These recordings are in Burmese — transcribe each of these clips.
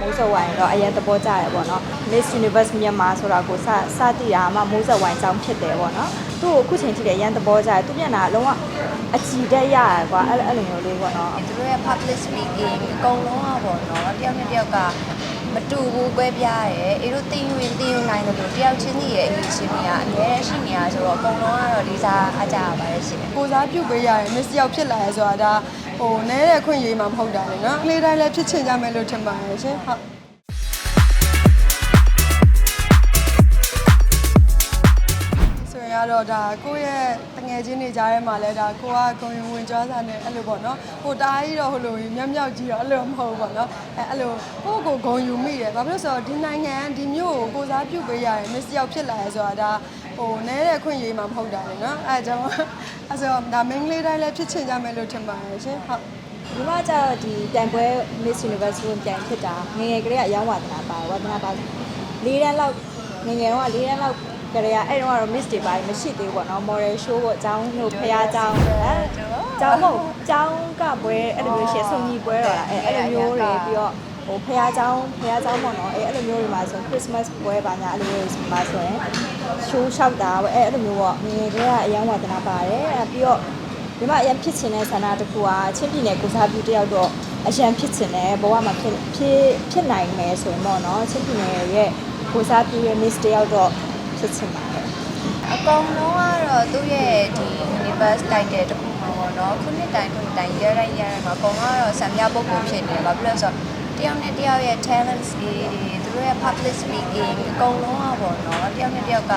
မိုးစဝိုင်းတော့အရင်သဘောကျရပေါ့နော် Miss Universe မြန်မာဆိုတာကိုစစတည်တာမှမိုးစဝိုင်းကြောင်းဖြစ်တယ်ပေါ့နော်သူ့ကိုအခုချိန်ထိလည်းအရင်သဘောကျတယ်သူမျက်နှာလုံးဝအကြည်တက်ရရကွာအဲ့လိုအဲ့လိုမျိုးလေးပေါ့နော်သူတို့ရဲ့ public speaking အကုန်လုံးอ่ะပေါ့နော်တယောက်နဲ့တယောက်ကမတူဘူးကွဲပြားတယ်အေတို့တင်ရင်တင်ယူနိုင်တယ်လို့တယောက်ချင်းစီရဲ့အရေးချင်းတွေကအများကြီးရှိနေတာဆိုတော့အကုန်လုံးကတော့လေးစားအားကြရပါတယ်ရှင်ကိုစားပြုတ်ပေးရတယ်မစ္စယောက်ဖြစ်လာရဲဆိုတာဒါ ဟိုနဲတဲ့ခွင့်ရေးမှမဟုတ်တာလေနော်အလေးတိုင်းလည်းဖြစ်ချင်ကြမယ်လို့ထင်ပါတယ်ရှင်ဟုတ်ဆိုရင်ကတော့ဒါကိုယ့်ရဲ့တငယ်ချင်းတွေကြားထဲမှာလဲဒါကိုကဂုံရင်ဝင်ကြွားစားနေအဲ့လိုပေါ့နော်ဟိုတားကြီးတော့ဟိုလိုမြောက်မြောက်ကြီးတော့အဲ့လိုမဟုတ်ဘူးပေါ့နော်အဲအဲ့လိုကိုယ့်ကိုဂုံယူမိတယ်ဘာဖြစ်လို့ဆိုတော့ဒီနိုင်ငံဒီမျိုးကိုကိုစားပြုတ်ပေးရတယ်မစ္စယောက်ဖြစ်လာရဲဆိုတာဒါ ဟိုနဲတဲ့ခွင့်ရေးမှမဟုတ်တာလေနော်အဲအကြောင်းအဲဆိုတော့ဒါမင်းကလေးတိုင်းလည်းဖြစ်ချင်ကြမယ်လို့ထင်ပါတယ်ရှင်ဟုတ်ဒီမှာကျတော့ဒီတိုင်ပွဲ Miss Universe ဝင်ပြန်ဖြစ်တာငယ်ငယ်ကလေးကအယောင်းဝါသနာပါဝါသနာပါ၄တန်းလောက်ငယ်ငယ်တော့၄တန်းလောက်ကလေးကအဲ့တော့ကတော့ Miss တွေပါမရှိသေးဘူးပေါ့နော် model show ပေါ့အကြောင်းတို့ဖျားအကြောင်းအဲကျောင်းမဟုတ်ကျောင်းကပွဲအဲ့လိုမျိုးရှေ့ဆုံကြီးပွဲတော့လားအဲအဲ့လိုမျိုးတွေပြီးတော့ ဟိုဖះเจ้าဖះเจ้าပေါ့နော်အဲအဲ့လိုမျိုးတွေမှာဆို Christmas ပွဲပါညာအဲ့လိုမျိုးမှာဆိုရင် show လျှောက်တာပဲအဲအဲ့လိုမျိုးပေါ့ငယ်ငယ်ကလေးကအယောင်းဝါသနာပါတယ်အဲပြီးတော့ ဒီမှာအရင်ဖြစ်ချင်တဲ့ဆန္ဒတစ်ခုကချင်းပြည်နယ်ကိုစားပြုတယောက်တော့အရန်ဖြစ်ချင်တယ်ဘဝမှာဖြစ်ဖြစ်ဖြစ်နိုင်မယ်ဆိုရင်ပေါ့နော်ချင်းပြည်နယ်ရဲ့ကိုစားပြုရဲ့ miss တယောက်တော့ဖြစ်ချင်ပါတယ် အကောင်လုံးကတော့သူ့ရဲ့ဒီ universe title တစ်ခုမှာပေါ့နော်ခုနှစ်တိုင်ခုနှစ်တိုင်ရရရရမှာအကောင်လုံးကတော့ဆံပြပုဂ္ဂိုလ်ဖြစ်နေတယ်ဘာဖြစ်လို့လဲဆိုတော့ တယောက်နဲ့တယောက်ရဲ့ talents တွေသူတို့ရဲ့ public speaking အကောင်လုံးอ่ะပေါ့နော်တယောက်နဲ့တယောက်က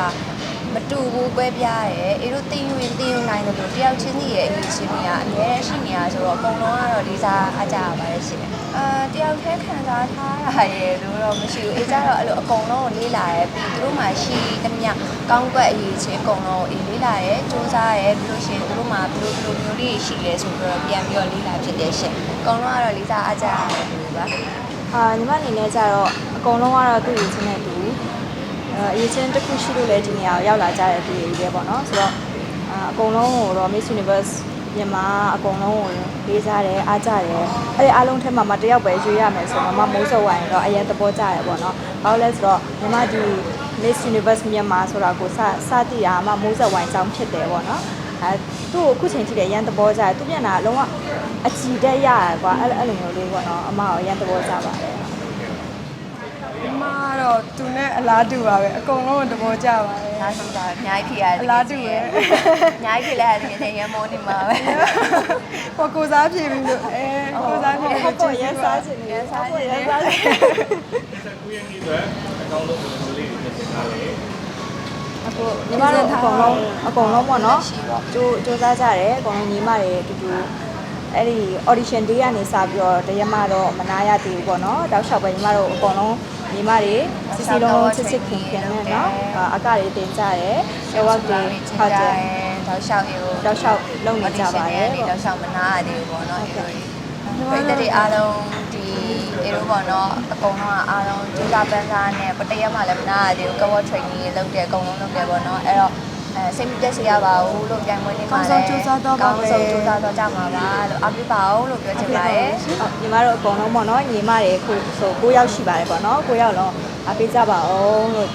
မတူဘူးကွဲပြားတယ်အေတို့တင်ရင်တင်ယူနိုင်တယ်လို့တယောက်ချင်းစီရဲ့အရေးချင်းတွေကအများကြီးရှိနေတာဆိုတော့အကောင်လုံးကတော့လေးစားအားကြရပါတယ်ရှင်အာတယောက်တည်းခံစားထားတာရဲ့လို့တော့မရှိဘူးအေးကြတော့အဲ့လိုအကောင်လုံးကိုလေးလာတယ်ပြီးသူတို့မှရှိသမျှကောင်းကွက်အရေးချင်းအကောင်လုံးကိုအေးလေးလာတယ်စူးစမ်းရဲပြီးလို့ရှိရင်သူတို့မှဘယ်လိုဘယ်လိုမျိုးလေးရှိလဲဆိုတော့ပြန်ပြီးတော့လေးလာဖြစ်တယ်ရှင်အကောင်လုံးကတော့လေးစားအားကြရတယ်လို့ပါအာညီမအနေနဲ့ကျတော့အကုန်လုံးကတော့သူ့ရည်ချင်းနဲ့တူ အဲအရေးချင်းတစ်ခုရှိလို့လည်းဒီနေရာကိုရောက်လာကြတဲ့သူတွေပဲပေါ့နော်ဆိုတော့အာအကုန်လုံးကိုတော့ Miss Universe မြန်မာအကုန်လုံးကိုလေးစားတယ်အားကြတယ်အဲ့ဒီအားလုံးထဲမှာမတယောက်ပဲရွေးရမယ်ဆိုတော့မမိုးစောဝိုင်းတော့အရင်သဘောကျရပေါ့နော်ဘာလို့လဲဆိုတော့မြန်မာဒီ Miss Universe မြန်မာဆိုတာကိုစစတည်တာမှမိုးစောဝိုင်းကြောင်းဖြစ်တယ်ပေါ့နော်အဲသူ့ကိုအခုချိန်ထိလည်းအရင်သဘောကျတယ်သူမျက်နှာလုံးဝအကြည်တက်ရရကွာအဲ့လိုအဲ့လိုမျိုးလေးပေါ့နော်အမကိုအရင်သဘောကျပါတယ်ဒီမှာ တော့သူနဲ့အလားတူပါပဲအကုန်လုံးသဘောကျပါတယ်အားဆုံးတာအများကြီးဖြစ်ရတယ်အလားတူပဲအများကြီးဖြစ်လာတယ်တကယ်ရမောနေမှာပဲကိုကိုစားပြေပြီလို့အဲကိုစားပြေပြီဟုတ်လို့ပေါ့ရစားချင်တယ်ရစားချင်တယ်ရစားချင်ကူရဲ့နေ့အတွက်အကောင့်လုံးကိုလေးတွေပြင်ထားတယ်အခုညီမတို့အကုန်လုံးအကုန်လုံးပေါ့နော်ကြိုးကြိုးစားကြတယ်အကုန်လုံးညီမတွေအတူတူအဲ့ဒီ audition day ကနေစပြီးတော့တရမတော့မနာရသေးဘူးပေါ့နော်တောက်လျှောက်ပဲညီမတို့အကုန်လုံး ညီမတွေစစ်စီလုံးချစ်ချစ်ခင်ခင်နဲ့နော်အကတွေတင်ကြတယ်ရဝတ်တွေဟုတ်တယ်တောက်လျှောက်ရေကိုတောက်လျှောက်လုပ်နေကြပါတယ်ဒီပေါ့တောက်လျှောက်မနာရသေးဘူးပေါ့နော်အေရိုတွေပြည်သက်တွေအားလုံးဒီအေရိုပေါ့နော်အကုန်လုံးကအားလုံးဒုက္ခပန်းစားနဲ့ပတရက်မှလည်းမနာရသေးဘူးကဝတ် training တွေလုပ်တယ်အကုန်လုံးလုပ်တယ်ပေါ့နော်အဲ့တော့ အဲစိတ်မပြတ်စေရပါဘူးလို့ပြန်ဝင်နေမှာလဲကောင်းဆုံးစူးစမ်းတော့ကြမှာပါလို့အားပေးပါအောင်လို့ပြောချင်ပါတယ်ညီမတို့အကုန်လုံးပေါ့နော်ညီမတွေအခုဆို9ယောက်ရှိပါတယ်ပေါ့နော်9ယောက်လုံးအပေးကြပါအောင်လို့